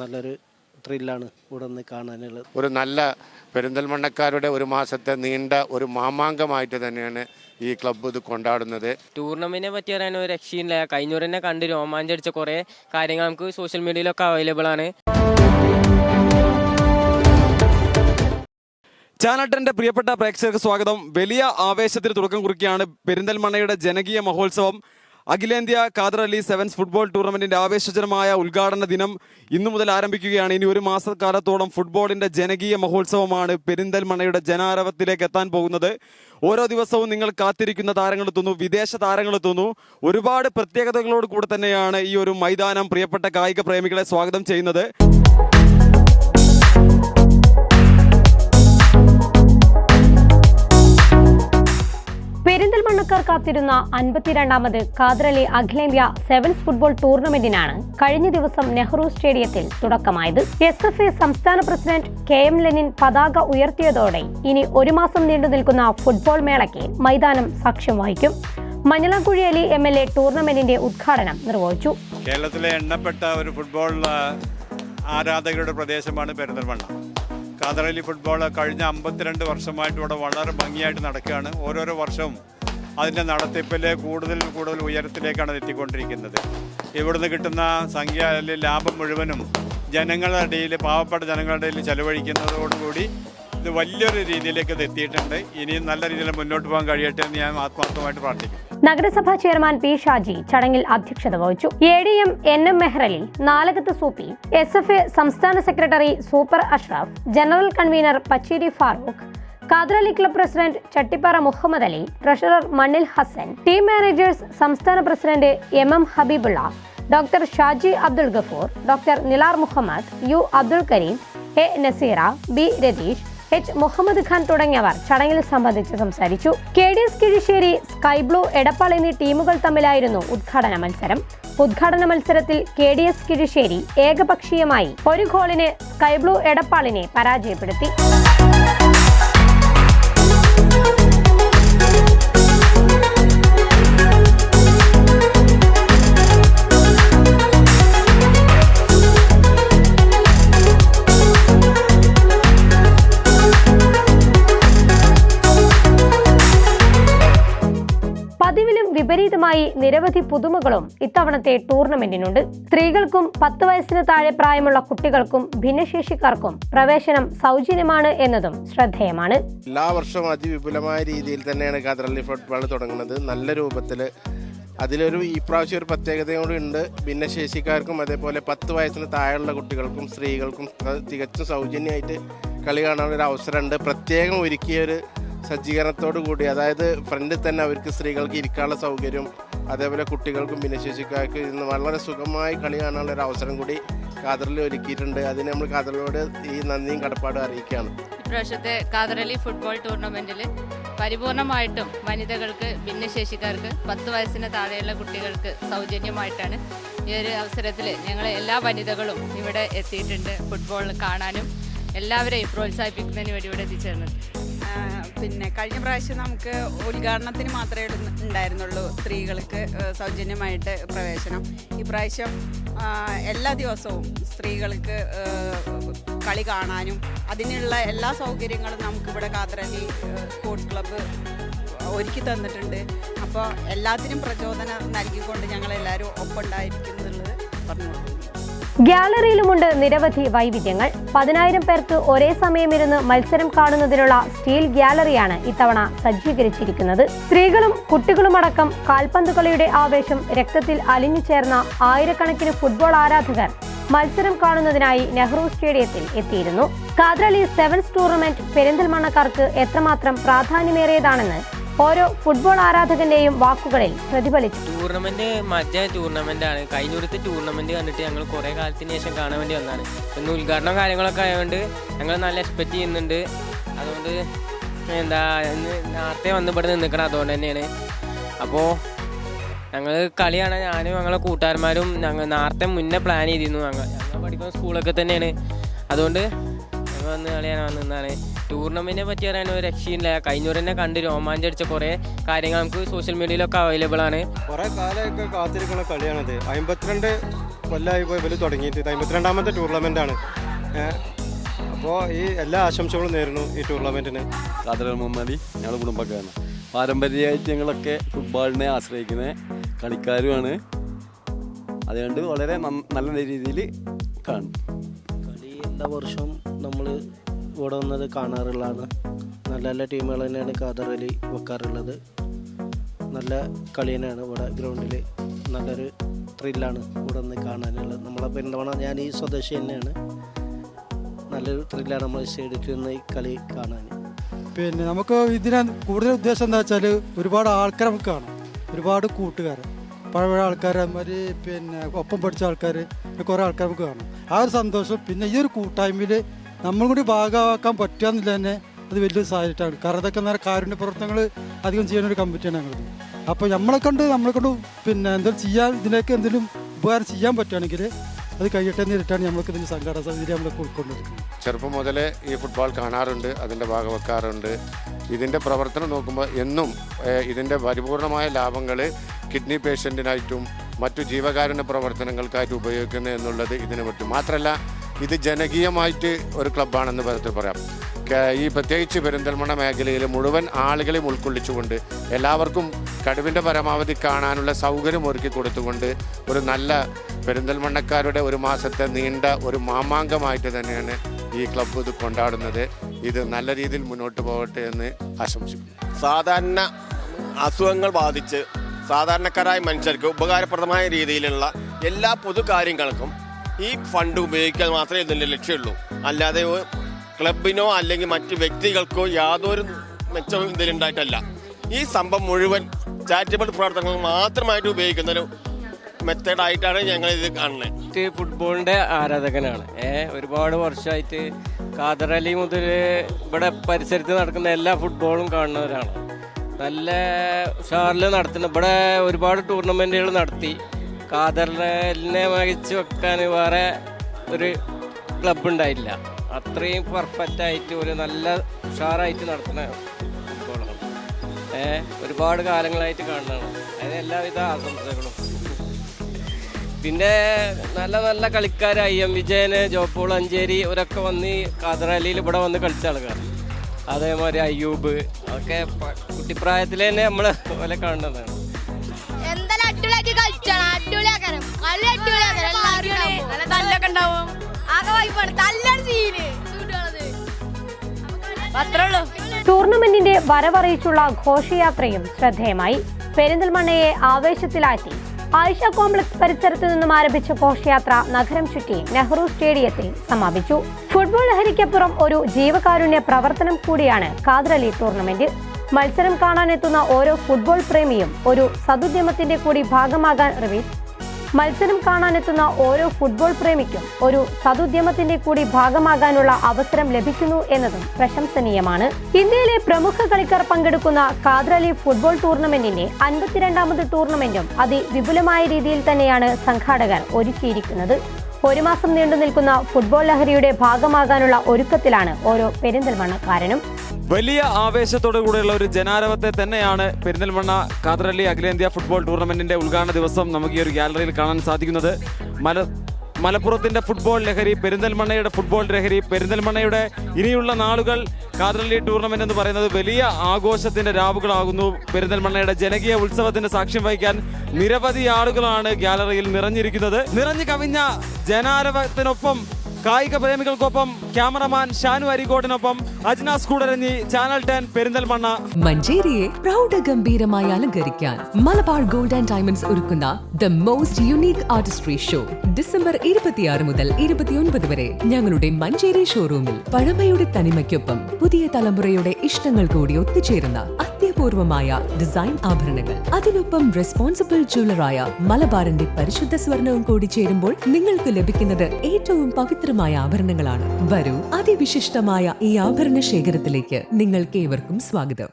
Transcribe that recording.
നല്ലൊരു ത്രില്ലാണ് ഇവിടെ നിന്ന് കാണാനുള്ളത്. ഒരു നല്ല പെരിന്തൽമണ്ണക്കാരുടെ ഒരു മാസത്തെ നീണ്ട ഒരു മാമാങ്കമായിട്ട് തന്നെയാണ് ഈ ക്ലബ്ബ് ഇത് കൊണ്ടാടുന്നത്. ടൂർണമെന്റിനെ പറ്റി പറയാൻ ഒരു രക്ഷയില്ല കഴിഞ്ഞൂർ തന്നെ കണ്ട് രോമാഞ്ചടിച്ച കുറേ കാര്യങ്ങൾ നമുക്ക് സോഷ്യൽ മീഡിയയിലൊക്കെ അവൈലബിൾ ആണ്. ചാനട്ടന്റെ പ്രിയപ്പെട്ട പ്രേക്ഷകർക്ക് സ്വാഗതം. വലിയ ആവേശത്തിന് തുടക്കം കുറിക്കുകയാണ് പെരിന്തൽമണ്ണയുടെ ജനകീയ മഹോത്സവം. അഖിലേന്ത്യാ ഖാദർ അലി സെവൻസ് ഫുട്ബോൾ ടൂർണമെന്റിന്റെ ആവേശജനമായ ഉദ്ഘാടന ദിനം ഇന്നു മുതൽ ആരംഭിക്കുകയാണ്. ഇനി ഒരു മാസക്കാലത്തോളം ഫുട്ബോളിന്റെ ജനകീയ മഹോത്സവമാണ് പെരിന്തൽമണയുടെ ജനാരവത്തിലേക്ക് എത്താൻ പോകുന്നത്. ഓരോ ദിവസവും നിങ്ങൾ കാത്തിരിക്കുന്ന താരങ്ങൾ എത്തുന്നു വിദേശ താരങ്ങൾ എത്തുന്നു. ഒരുപാട് പ്രത്യേകതകളോട് കൂടെ തന്നെയാണ് ഈ ഒരു മൈതാനം പ്രിയപ്പെട്ട കായിക പ്രേമികളെ സ്വാഗതം ചെയ്യുന്നത്. പെരിന്തൽമണ്ണക്കാർ കാത്തിരുന്ന അൻപത്തിരണ്ടാമത് കാദ്രലി അഖിലേന്ത്യാ സെവൻസ് ഫുട്ബോൾ ടൂർണമെന്റിനാണ് കഴിഞ്ഞ ദിവസം നെഹ്റു സ്റ്റേഡിയത്തിൽ തുടക്കമായത്. എസ് എഫ് എ സംസ്ഥാന പ്രസിഡന്റ് കെ എം ലെനിൻ പതാക ഉയർത്തിയതോടെ ഇനി ഒരു മാസം നീണ്ടു നിൽക്കുന്ന ഫുട്ബോൾ മേളയ്ക്ക് മൈതാനം സാക്ഷ്യം വഹിക്കും. Manjalamkuzhi Ali M L A ടൂർണമെന്റിന്റെ ഉദ്ഘാടനം നിർവഹിച്ചു. കേരളത്തിലെ എണ്ണപ്പെട്ട ഒരു ഫുട്ബോൾ ആരാധകരുടെ പ്രദേശമാണ് പെരിന്തൽമണ്ണ. കാതറലി ഫുട്ബോൾ കഴിഞ്ഞ അമ്പത്തിരണ്ട് വർഷമായിട്ട് ഇവിടെ വളരെ ഭംഗിയായിട്ട് നടക്കുകയാണ്. ഓരോരോ വർഷവും അതിന്റെ നടത്തിപ്പിൽ കൂടുതൽ കൂടുതൽ ഉയരത്തിലേക്കാണ് എത്തിക്കൊണ്ടിരിക്കുന്നത്. ഇവിടുന്ന് കിട്ടുന്ന സംഖ്യ അല്ലെങ്കിൽ ലാഭം മുഴുവനും ജനങ്ങളുടെ ഇടയിൽ പാവപ്പെട്ട ജനങ്ങളുടെ ഇടയിൽ ചെലവഴിക്കുന്നതോടുകൂടി ഇത് വലിയൊരു രീതിയിലേക്ക് ഇത് എത്തിയിട്ടുണ്ട്. ഇനിയും നല്ല രീതിയിൽ മുന്നോട്ട് പോകാൻ കഴിയട്ടെ എന്ന് ഞാൻ ആത്മാർത്ഥമായിട്ട് പ്രാർത്ഥിക്കുന്നു. നഗരസഭാ ചെയർമാൻ പി ഷാജി ചടങ്ങിൽ അധ്യക്ഷത വഹിച്ചു. A D M N M Mehrali Nalakath Soopy S F A സംസ്ഥാന secretary super Ashraf general convener Pacheri Farooq Khader club president Chattipara Muhammad Ali treasurer Mannil Hassan team managers സംസ്ഥാന president M M Habeebulla doctor Shaji Abdul Gafoor doctor Nilar Muhammad U Abdul Kareem A Naseera B Ratheesh H Muhammad Khan തുടങ്ങിയവർ ചടങ്ങിൽ സംബന്ധിച്ച് സംസാരിച്ചു. K D S Kizhisseri sky blue Edappal എന്നീ ടീമുകൾ തമ്മിലായിരുന്നു ഉദ്ഘാടന മത്സരം. ഉദ്ഘാടന മത്സരത്തിൽ കെ ഡി എസ് കിഴിശ്ശേരി ഏകപക്ഷീയമായി ഒരു ഗോളിന് സ്കൈ ബ്ലൂ എടപ്പാളിനെ പരാജയപ്പെടുത്തി. വിപരീതമായി നിരവധി പുതുമകളും ഇത്തവണത്തെ ടൂർണമെന്റിനുണ്ട്. സ്ത്രീകൾക്കും പത്ത് വയസ്സിന് താഴെ പ്രായമുള്ള കുട്ടികൾക്കും ഭിന്നശേഷിക്കാർക്കും പ്രവേശനം സൗജന്യമാണ് എന്നതും ശ്രദ്ധേയമാണ്. എല്ലാ വർഷവും അതിവിപുലമായ രീതിയിൽ തന്നെയാണ് ഖത്തറലി ഫുട്ബോൾ തുടങ്ങുന്നത്. നല്ല രൂപത്തിൽ അതിലൊരു ഈ പ്രാവശ്യം ഒരു പ്രത്യേകതയും ഉണ്ട്. ഭിന്നശേഷിക്കാർക്കും അതേപോലെ പത്ത് വയസ്സിന് താഴെയുള്ള കുട്ടികൾക്കും സ്ത്രീകൾക്കും തികച്ചും സൗജന്യമായിട്ട് കളി കാണാനുള്ള ഒരു അവസരമുണ്ട്. പ്രത്യേകം ഒരുക്കിയ ഒരു സജ്ജീകരണത്തോടു കൂടി അതായത് ഫ്രണ്ടിൽ തന്നെ അവർക്ക് സ്ത്രീകൾക്ക് ഇരിക്കാനുള്ള സൗകര്യം അതേപോലെ കുട്ടികൾക്കും ഭിന്നശേഷിക്കാർക്ക് ഇന്ന് വളരെ സുഖമായി കളി കാണാനുള്ള ഒരു അവസരം കൂടി കാതറിൽ ഒരുക്കിയിട്ടുണ്ട്. അതിന് നമ്മൾ കാതറിലോട് ഈ നന്ദിയും കടപ്പാടും അറിയിക്കുകയാണ്. ഇപ്രാവശ്യത്തെ കാതറലി ഫുട്ബോൾ ടൂർണമെന്റിൽ പരിപൂർണമായിട്ടും വനിതകൾക്ക് ഭിന്നശേഷിക്കാർക്ക് പത്ത് വയസ്സിന് താഴെയുള്ള കുട്ടികൾക്ക് സൗജന്യമായിട്ടാണ് ഈ ഒരു അവസരത്തിൽ ഞങ്ങൾ എല്ലാ വനിതകളും ഇവിടെ എത്തിയിട്ടുണ്ട് ഫുട്ബോൾ കാണാനും. എല്ലാവരെയും പ്രോത്സാഹിപ്പിക്കുന്നതിന് വേണ്ടി ഇവിടെ എത്തിച്ചേർന്നത്. പിന്നെ കഴിഞ്ഞ പ്രാവശ്യം നമുക്ക് ഉദ്ഘാടനത്തിന് മാത്രമേ ഉണ്ടായിരുന്നുള്ളൂ സ്ത്രീകൾക്ക് സൗജന്യമായിട്ട് പ്രവേശനം. ഇപ്രാവശ്യം എല്ലാ ദിവസവും സ്ത്രീകൾക്ക് കളി കാണാനും അതിനുള്ള എല്ലാ സൗകര്യങ്ങളും നമുക്കിവിടെ കാത്തറലി സ്പോർട്സ് ക്ലബ്ബ് ഒരുക്കി തന്നിട്ടുണ്ട്. അപ്പോൾ എല്ലാത്തിനും പ്രചോദനം നൽകിക്കൊണ്ട് ഞങ്ങളെല്ലാവരും ഒപ്പമുണ്ടായിരിക്കുന്നുള്ളത് പറഞ്ഞു കൊടുക്കുന്നു ഗ്യാലറിയിലുമുണ്ട് നിരവധി വൈവിധ്യങ്ങൾ. പതിനായിരം പേർക്ക് ഒരേ സമയം ഇരുന്ന് മത്സരം കാണുന്നതിനുള്ള സ്റ്റീൽ ഗ്യാലറിയാണ് ഇത്തവണ സജ്ജീകരിച്ചിരിക്കുന്നത്. സ്ത്രീകളും കുട്ടികളുമടക്കം കാൽപന്ത് കളിയുടെ ആവേശം രക്തത്തിൽ അലിഞ്ഞു ചേർന്ന ആയിരക്കണക്കിന് ഫുട്ബോൾ ആരാധകർ മത്സരം കാണുന്നതിനായി നെഹ്റു സ്റ്റേഡിയത്തിൽ എത്തിയിരുന്നു. കാദ്രലി സെവൻസ് ടൂർണമെന്റ് പെരിന്തൽമണ്ണക്കാർക്ക് എത്രമാത്രം പ്രാധാന്യമേറിയതാണെന്ന് ഓരോ ഫുട്ബോൾ ആരാധകന്റെയും വാക്കുകളിൽ പ്രതിഫലിച്ചു. ടൂർണമെന്റ് മജ്ജ ടൂർണമെന്റ് ആണ്. കഴിഞ്ഞൊരുത്ത് ടൂർണമെന്റ് കണ്ടിട്ട് ഞങ്ങൾ കുറെ കാലത്തിന് ശേഷം കാണാൻ വേണ്ടി വന്നാണ്. ഇന്ന് ഉദ്ഘാടനം കാര്യങ്ങളൊക്കെ ആയതുകൊണ്ട് ഞങ്ങൾ നല്ല എക്സ്പെക്ട് ചെയ്യുന്നുണ്ട്. അതുകൊണ്ട് എന്താ നേരത്തെ വന്ന് ഇവിടെ നിന്നിക്കണം അതുകൊണ്ട് തന്നെയാണ്. അപ്പോൾ ഞങ്ങൾ കളിയാണ്. ഞാനും ഞങ്ങളെ കൂട്ടുകാരന്മാരും ഞങ്ങൾ നേരത്തെ മുന്നേ പ്ലാൻ ചെയ്തിരുന്നു. ഞങ്ങൾ ഞങ്ങൾ പഠിക്കുന്ന സ്കൂളൊക്കെ തന്നെയാണ്. അതുകൊണ്ട് ഞങ്ങൾ വന്ന് കളിയാണ് കാണാൻ ടൂർണമെന്റിനെ പറ്റി പറയാൻ ഒരു രക്ഷയില്ല. കഴിഞ്ഞൂർ തന്നെ കണ്ട് രോമാഞ്ചടിച്ച കുറേ കാര്യങ്ങൾ നമുക്ക് സോഷ്യൽ മീഡിയയിലൊക്കെ അവൈലബിൾ ആണ്. കുറെ കാലമൊക്കെ കാത്തിരിക്കുന്ന കളിയാണിത്. അമ്പത്തിരണ്ട് കൊല്ലമായി പോയി വലിയ തുടങ്ങിയിട്ട്. അമ്പത്തിരണ്ടാമത്തെ ടൂർണമെന്റ് ആണ്. അപ്പോൾ ഈ എല്ലാ ആശംസകളും നേരുന്നു ഈ ടൂർണമെന്റിന് ഖാദർ മുഹമ്മദി ഞങ്ങളുടെ കുടുംബക്കാരാണ്. പാരമ്പര്യമായിട്ട് ഞങ്ങളൊക്കെ ഫുട്ബോളിനെ ആശ്രയിക്കുന്ന കളിക്കാരുമാണ്. അതുകൊണ്ട് വളരെ നല്ല രീതിയിൽ കാണും. കളി എല്ലാ വർഷവും നമ്മൾ ഇവിടെ വന്നത് കാണാറുള്ളതാണ്. നല്ല നല്ല ടീമുകൾ തന്നെയാണ് കാതറലി വെക്കാറുള്ളത്. നല്ല കളി തന്നെയാണ് ഇവിടെ ഗ്രൗണ്ടിൽ നല്ലൊരു ത്രില്ലാണ് ഇവിടെ നിന്ന് കാണാനുള്ളത്. നമ്മളെ പെരുന്തവണ ഞാൻ ഈ സ്വദേശി തന്നെയാണ്. നല്ലൊരു ത്രില്ലാണ് നമ്മൾ സ്റ്റേഡിയത്തിൽ നിന്ന് ഈ കളി കാണാൻ പിന്നെ നമുക്ക് ഇതിന് കൂടുതൽ ഉദ്ദേശം എന്താ വെച്ചാൽ ഒരുപാട് ആൾക്കാരെ നമുക്ക് കാണാം. ഒരുപാട് കൂട്ടുകാർ പഴയ ആൾക്കാർ അതുമാതിരി പിന്നെ ഒപ്പം പഠിച്ച ആൾക്കാർ കുറേ ആൾക്കാർ നമുക്ക് കാണാം. ആ ഒരു സന്തോഷം പിന്നെ ഈ ഒരു കൂട്ടായ്മയിൽ നമ്മളും കൂടി ഭാഗമാക്കാൻ പറ്റുക തന്നെ അത് വലിയൊരു സാഹചര്യമാണ് കാരണം ഇതൊക്കെ നേരെ കാരുണ്യ പ്രവർത്തനങ്ങൾ അധികം ചെയ്യുന്ന ഒരു കമ്മിറ്റിയാണ് ഞങ്ങളത്. അപ്പോൾ നമ്മളെ കൊണ്ട് നമ്മളെ കൊണ്ട് പിന്നെ എന്തെങ്കിലും ചെയ്യാൻ ഇതിലേക്ക് എന്തെങ്കിലും ഉപകാരം ചെയ്യാൻ പറ്റുകയാണെങ്കിൽ അത് കഴിയട്ടെ നേരിട്ടാണ് നമ്മൾക്ക് ഇതിന്റെ സംഘടന സൗകര്യം നമ്മളൊക്കെ ഉൾക്കൊണ്ടിരിക്കുന്നത് ചെറുപ്പം മുതലേ ഈ ഫുട്ബോൾ കാണാറുണ്ട് അതിന്റെ ഭാഗവെക്കാറുണ്ട്. ഇതിന്റെ പ്രവർത്തനം നോക്കുമ്പോൾ എന്നും ഇതിന്റെ പരിപൂർണമായ ലാഭങ്ങൾ കിഡ്നി പേഷ്യന്റിനായിട്ടും മറ്റു ജീവകാരുണ്യ പ്രവർത്തനങ്ങൾക്കായിട്ട് ഉപയോഗിക്കുന്നു എന്നുള്ളത് ഇതിനെ പറ്റും മാത്രമല്ല ഇത് ജനകീയമായിട്ട് ഒരു ക്ലബ്ബാണെന്ന് പരത്തിൽ പറയാം. ഈ പ്രത്യേകിച്ച് പെരിന്തൽമണ്ണ മേഖലയിൽ മുഴുവൻ ആളുകളെയും ഉൾക്കൊള്ളിച്ചുകൊണ്ട് എല്ലാവർക്കും കഴിവിന്റെ പരമാവധി കാണാനുള്ള സൗകര്യം ഒരുക്കി കൊടുത്തുകൊണ്ട് ഒരു നല്ല പെരിന്തൽമണ്ണക്കാരുടെ ഒരു മാസത്തെ നീണ്ട ഒരു മാമാങ്കമായിട്ട് തന്നെയാണ് ഈ ക്ലബ്ബ് ഇത് കൊണ്ടാടുന്നത്. ഇത് നല്ല രീതിയിൽ മുന്നോട്ട് പോകട്ടെ എന്ന് ആശംസിക്കുന്നു. സാധാരണ അസുഖങ്ങൾ ബാധിച്ച് സാധാരണക്കാരായ മനുഷ്യർക്ക് ഉപകാരപ്രദമായ രീതിയിലുള്ള എല്ലാ പൊതു കാര്യങ്ങൾക്കും ഈ ഫണ്ട് ഉപയോഗിക്കാൻ മാത്രമേ ഇതിന്റെ ലക്ഷ്യമുള്ളൂ. അല്ലാതെ ക്ലബിനോ അല്ലെങ്കിൽ മറ്റ് വ്യക്തികൾക്കോ യാതൊരു മെച്ചവും ഇതിലുണ്ടായിട്ടല്ല ഈ സംഭവം മുഴുവൻ ചാരിറ്റബിൾ പ്രവർത്തനങ്ങൾ മാത്രമായിട്ട് ഉപയോഗിക്കുന്ന ഒരു മെത്തേഡായിട്ടാണ് ഞങ്ങൾ ഇത് കാണുന്നത്. ഫുട്ബോളിന്റെ ആരാധകനാണ്. ഏ ഒരുപാട് വർഷമായിട്ട് അലി മുതൽ ഇവിടെ പരിസരത്ത് നടക്കുന്ന എല്ലാ ഫുട്ബോളും കാണുന്നവരാണ്. നല്ല ഉഷാറിൽ നടത്തുന്ന ഇവിടെ ഒരുപാട് ടൂർണമെന്റുകൾ നടത്തി. ഖാദറിനെ മികച്ച് വെക്കാൻ വേറെ ഒരു ക്ലബ് ഉണ്ടായില്ല. അത്രയും പെർഫെക്റ്റ് ആയിട്ട് ഒരു നല്ല ഉഷാറായിട്ട് നടത്തുന്ന ഫുട്ബോളാണ് ഏഹ് ഒരുപാട് കാലങ്ങളായിട്ട് കാണുന്നതാണ്. അതിന് എല്ലാവിധ ആശംസകളും. പിന്നെ നല്ല നല്ല കളിക്കാരായി. എം വിജയന് ജോപ്പോൾ അഞ്ചേരി ഇവരൊക്കെ വന്ന് കാതറാലിയിൽ ഇവിടെ വന്ന് കളിച്ച ആൾക്കാർ. അതേമാതിരി അയ്യൂബ് അതൊക്കെ കുട്ടിപ്രായത്തിൽ തന്നെ നമ്മൾ പോലെ കാണുന്നതാണ്. എല്ലാവരും നല്ല തല്ലൊക്കെ ഉണ്ടാവും. ആകെ വായ്പാണ് തല്ലാണ് സീന് അത്രേ ഉള്ളൂ ടൂർണമെന്റിന്റെ വരവറിയിച്ചുള്ള ഘോഷയാത്രയും ശ്രദ്ധേയമായി. പെരിന്തൽമണ്ണയെ ആവേശത്തിലാക്കി ആയിഷ കോംപ്ലക്സ് പരിസരത്തു നിന്നും ആരംഭിച്ച ഘോഷയാത്ര നഗരം ചുറ്റി നെഹ്റു സ്റ്റേഡിയത്തിൽ സമാപിച്ചു. ഫുട്ബോൾ ലഹരിക്കപ്പുറം ഒരു ജീവകാരുണ്യ പ്രവർത്തനം കൂടിയാണ് കാദ്രലി ടൂർണമെന്റ്. മത്സരം കാണാനെത്തുന്ന ഓരോ ഫുട്ബോൾ പ്രേമിയും ഒരു സതുദ്യമത്തിന്റെ കൂടി ഭാഗമാകാൻ റിവീറ്റ് മത്സരം കാണാനെത്തുന്ന ഓരോ ഫുട്ബോൾ പ്രേമിക്കും ഒരു സതുദ്യമത്തിന്റെ കൂടി ഭാഗമാകാനുള്ള അവസരം ലഭിക്കുന്നു എന്നതും പ്രശംസനീയമാണ്. ഇന്ത്യയിലെ പ്രമുഖ കളിക്കാർ പങ്കെടുക്കുന്ന കാദ്രലി ഫുട്ബോൾ ടൂർണമെന്റിന്റെ അൻപത്തിരണ്ടാമത് ടൂർണമെന്റും അതിവിപുലമായ രീതിയിൽ തന്നെയാണ് സംഘാടകർ ഒരുക്കിയിരിക്കുന്നത്. ഒരു മാസം നീണ്ടു നിൽക്കുന്ന ഫുട്ബോൾ ലഹരിയുടെ ഭാഗമാകാനുള്ള ഒരുക്കത്തിലാണ് ഓരോ പെരിന്തൽമണ്ണക്കാരനും. വലിയ ആവേശത്തോടു കൂടെയുള്ള ഒരു ജനാരവത്തെ തന്നെയാണ് പെരിന്തൽമണ്ണ ഖാദറലി അഖിലേന്ത്യാ ഫുട്ബോൾ ടൂർണമെന്റിന്റെ ഉദ്ഘാടന ദിവസം നമുക്ക് ഈ ഒരു ഗാലറിയിൽ കാണാൻ സാധിക്കുന്നത്. മല മലപ്പുറത്തിന്റെ ഫുട്ബോൾ ലഹരി പെരിന്തൽമണ്ണയുടെ ഫുട്ബോൾ ലഹരി പെരിന്തൽമണ്ണയുടെ ഇനിയുള്ള നാളുകൾ ഖാദറലി ടൂർണമെന്റ് എന്ന് പറയുന്നത് വലിയ ആഘോഷത്തിന്റെ രാവുകളാകുന്നു. പെരിന്തൽമണ്ണയുടെ ജനകീയ ഉത്സവത്തിന്റെ സാക്ഷ്യം വഹിക്കാൻ നിരവധി ആളുകളാണ് ഗാലറിയിൽ നിറഞ്ഞിരിക്കുന്നത്. നിറഞ്ഞു കവിഞ്ഞ ജനാരവത്തിനൊപ്പം കായിക പ്രേമികൾക്കൊപ്പം ക്യാമറമാൻ ഷാനു അരികോടിനൊപ്പം അജ്നാസ് കൂടരഞ്ഞി ചാനൽ ടെൻ പെരിന്തൽമണ്ണ. മഞ്ചേരിയെ പ്രൗഢ ഗംഭീരമായി അലങ്കരിക്കാൻ മലബാർ ഗോൾഡ് ആൻഡ് ഡയമണ്ട്സ് ഒരുക്കുന്ന the most unique artistry show December ഇരുപത്തിയാറ് മുതൽ ഇരുപത്തിയൊൻപത് വരെ ഞങ്ങളുടെ മഞ്ചേരി ഷോറൂമിൽ പഴമയുടെ തനിമയ്ക്കൊപ്പം പുതിയ തലമുറയുടെ ഇഷ്ടങ്ങൾ കൂടി ഒത്തുചേരുന്ന അത്യപൂർവമായ ഡിസൈൻ ആഭരണങ്ങൾ. അതിനൊപ്പം റെസ്പോൺസിബിൾ ജ്വല്ലറായ മലബാറിന്റെ പരിശുദ്ധ സ്വർണവും കൂടി ചേരുമ്പോൾ നിങ്ങൾക്ക് ലഭിക്കുന്നത് ഏറ്റവും പവിത്രമായ ആഭരണങ്ങളാണ്. വരൂ അതിവിശിഷ്ടമായ ഈ ആഭരണ ശേഖരത്തിലേക്ക് നിങ്ങൾക്ക് ഏവർക്കും സ്വാഗതം.